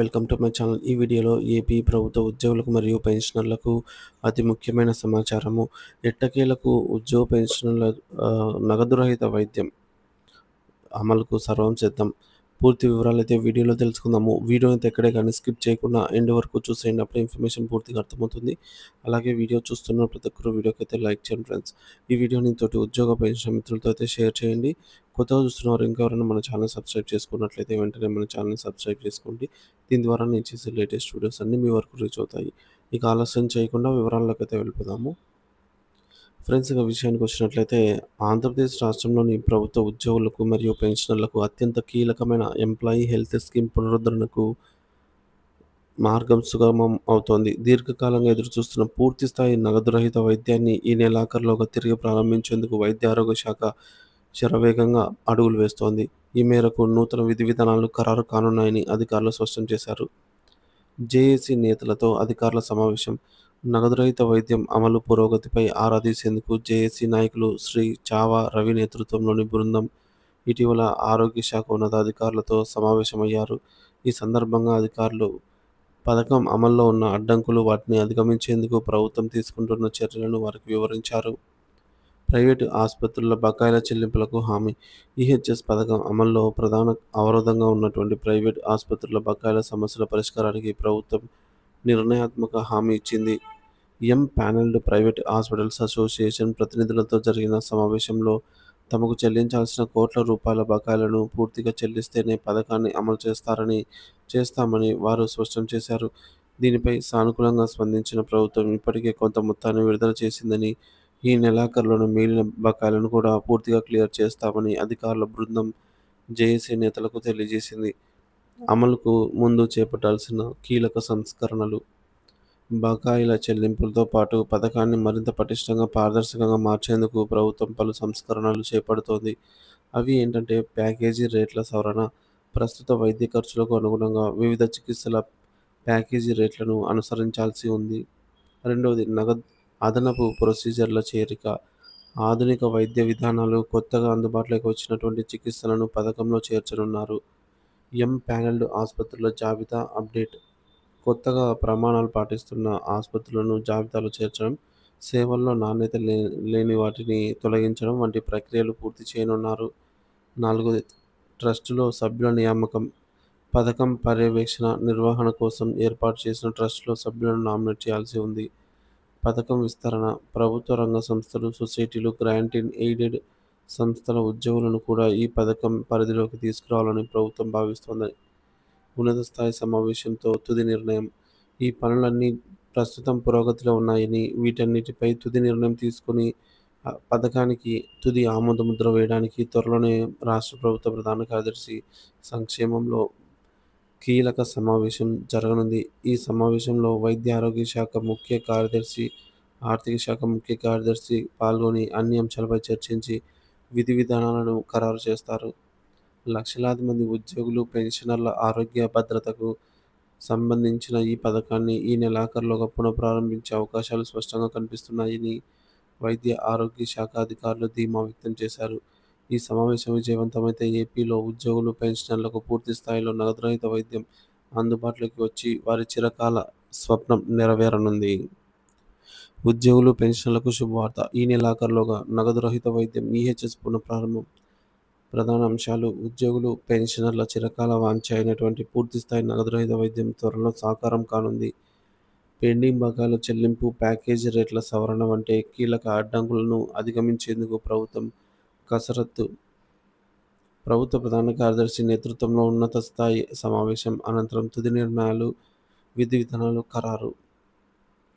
Welcome to my channel. ఈ వీడియోలో AP ప్రభుత్వ ఉద్యోగులకు మరియు పెన్షనర్లకు అతి ముఖ్యమైన సమాచారము. ఎట్టకేలకు ఉద్యోగ పెన్షనర్ల నగదురహిత నగదు రహిత వైద్యం అమలుకు సర్వం సిద్ధం. పూర్తి వివరాలు అయితే వీడియోలో తెలుసుకుందాము. వీడియో అయితే ఎక్కడే కానీ స్కిప్ చేయకుండా ఎండ్ వరకు చూసేయండి. అప్పుడు ఇన్ఫర్మేషన్ పూర్తిగా అర్థమవుతుంది. అలాగే వీడియో చూస్తున్న ప్రతి ఒక్కరు వీడియోకి అయితే లైక్ చేయండి ఫ్రెండ్స్. ఈ వీడియోని తోటి ఉద్యోగ పెన్షన్ మిత్రులతో అయితే షేర్ చేయండి. కొత్తగా చూస్తున్నవారు ఇంకెవరైనా మన ఛానల్ సబ్స్క్రైబ్ చేసుకున్నట్లయితే వెంటనే మన ఛానల్ సబ్స్క్రైబ్ చేసుకోండి. దీని ద్వారా నేను చేసే లేటెస్ట్ వీడియోస్ అన్నీ మీ వరకు రీచ్ అవుతాయి. ఇక ఆలస్యం చేయకుండా వివరాల్లోకి అయితే వెళ్ళిపోదాము. ఫ్రెండ్స్ ఇక విషయానికి వచ్చినట్లయితే ఆంధ్రప్రదేశ్ రాష్ట్రంలోని ప్రభుత్వ ఉద్యోగులకు మరియు పెన్షనర్లకు అత్యంత కీలకమైన ఎంప్లాయీ హెల్త్ స్కీమ్ పునరుద్ధరణకు మార్గం సుగమం అవుతోంది. దీర్ఘకాలంగా ఎదురుచూస్తున్న పూర్తి స్థాయి నగదు రహిత వైద్యాన్ని ఈ నెలాఖరులోగా తిరిగి ప్రారంభించేందుకు వైద్య ఆరోగ్య శాఖ శరవేగంగా అడుగులు వేస్తోంది. ఈ మేరకు నూతన విధి విధానాలు ఖరారు కానున్నాయని అధికారులు స్పష్టం చేశారు. జేఏసీ నేతలతో అధికారుల సమావేశం నగదురహిత వైద్యం అమలు పురోగతిపై ఆరా తీసేందుకు జేఏసీ నాయకులు శ్రీ చావా రవి నేతృత్వంలోని బృందం ఇటీవల ఆరోగ్య శాఖ ఉన్నతాధికారులతో సమావేశమయ్యారు. ఈ సందర్భంగా అధికారులు పథకం అమల్లో ఉన్న అడ్డంకులు వాటిని అధిగమించేందుకు ప్రభుత్వం తీసుకుంటున్న చర్యలను వారికి వివరించారు. ప్రైవేటు ఆసుపత్రుల బకాయిల చెల్లింపులకు హామీ. ఈహెచ్ఎస్ పథకం అమల్లో ప్రధాన అవరోధంగా ఉన్నటువంటి ప్రైవేట్ ఆసుపత్రుల బకాయిల సమస్యల పరిష్కారానికి ప్రభుత్వం నిర్ణయాత్మక హామీ ఇచ్చింది. Empanelled private hospitals association ప్రతినిధులతో జరిగిన సమావేశంలో తమకు చెల్లించాల్సిన కోట్ల రూపాయల బకాయిలను పూర్తిగా చెల్లిస్తేనే పథకాన్ని అమలు చేస్తారని చేస్తామని వారు స్పష్టం చేశారు. దీనిపై సానుకూలంగా స్పందించిన ప్రభుత్వం ఇప్పటికే కొంత మొత్తాన్ని విడుదల చేసిందని ఈ నెలాఖరులోనూ మిగిలిన బకాయిలను కూడా పూర్తిగా క్లియర్ చేస్తామని అధికారుల బృందం జేఏసీ నేతలకు తెలియజేసింది. అమలుకు ముందు చేపట్టాల్సిన కీలక సంస్కరణలు. బకాయిల చెల్లింపులతో పాటు పథకాన్ని మరింత పటిష్టంగా పారదర్శకంగా మార్చేందుకు ప్రభుత్వం పలు సంస్కరణలు చేపడుతోంది. అవి ఏంటంటే ప్యాకేజీ రేట్ల సవరణ ప్రస్తుత వైద్య ఖర్చులకు అనుగుణంగా వివిధ చికిత్సల ప్యాకేజీ రేట్లను అనుసరించాల్సి ఉంది. రెండవది నగదు అదనపు ప్రొసీజర్ల చేరిక. ఆధునిక వైద్య విధానాలు కొత్తగా అందుబాటులోకి వచ్చినటువంటి చికిత్సలను పథకంలో చేర్చనున్నారు. ఎం ప్యానెల్డ్ ఆసుపత్రుల జాబితా అప్డేట్. కొత్తగా ప్రమాణాలు పాటిస్తున్న ఆసుపత్రులను జాబితాలో చేర్చడం సేవల్లో నాణ్యత లేని వాటిని తొలగించడం వంటి ప్రక్రియలు పూర్తి చేయనున్నారు. నాలుగోది ట్రస్టులో సభ్యుల నియామకం పథకం పర్యవేక్షణ నిర్వహణ కోసం ఏర్పాటు చేసిన ట్రస్టులో సభ్యులను నామినేట్ చేయాల్సి ఉంది. పథకం విస్తరణ ప్రభుత్వ రంగ సంస్థలు సొసైటీలు గ్రాంట్ ఇన్ ఎయిడెడ్ సంస్థల ఉద్యోగులను కూడా ఈ పథకం పరిధిలోకి తీసుకురావాలని ప్రభుత్వం భావిస్తోంది. ఉన్నత స్థాయి సమావేశంతో తుది నిర్ణయం. ఈ పనులన్నీ ప్రస్తుతం పురోగతిలో ఉన్నాయని వీటన్నిటిపై తుది నిర్ణయం తీసుకొని పథకానికి తుది ఆమోద ముద్ర వేయడానికి త్వరలోనే రాష్ట్ర ప్రభుత్వ ప్రధాన కార్యదర్శి సంక్షేమంలో కీలక సమావేశం జరగనుంది. ఈ సమావేశంలో వైద్య ఆరోగ్య శాఖ ముఖ్య కార్యదర్శి ఆర్థిక శాఖ ముఖ్య కార్యదర్శి పాల్గొని అన్ని అంశాలపై చర్చించి విధి విధానాలను ఖరారు చేస్తారు. లక్షలాది మంది ఉద్యోగులు పెన్షనర్ల ఆరోగ్య భద్రతకు సంబంధించిన ఈ పథకాన్ని ఈ నెలాఖరులోగా పునఃప్రారంభించే అవకాశాలు స్పష్టంగా కనిపిస్తున్నాయని వైద్య ఆరోగ్య శాఖ అధికారులు ధీమా వ్యక్తం చేశారు. ఈ సమావేశం విజయవంతమైతే ఏపీలో ఉద్యోగులు పెన్షనర్లకు పూర్తి స్థాయిలో నగదు రహిత వైద్యం అందుబాటులోకి వచ్చి వారి చిరకాల స్వప్నం నెరవేరనుంది. ఉద్యోగులు పెన్షన్లకు శుభవార్త. ఈ నెలాఖరులోగా నగదు రహిత వైద్యం ఈహెచ్ఎస్ పునఃప్రారంభం. ప్రధాన అంశాలు ఉద్యోగులు పెన్షనర్ల చిరకాల వాంఛ అయినటువంటి పూర్తి స్థాయి నగదు రహిత వైద్యం త్వరలో సాకారం కానుంది. పెండింగ్ బకాయిల చెల్లింపు ప్యాకేజీ రేట్ల సవరణ వంటి కీలక అడ్డంకులను అధిగమించేందుకు ప్రభుత్వం కసరత్తు. ప్రభుత్వ ప్రధాన కార్యదర్శి నేతృత్వంలో ఉన్నత స్థాయి సమావేశం అనంతరం తుది నిర్ణయాలు విధి విధానాలు ఖరారు.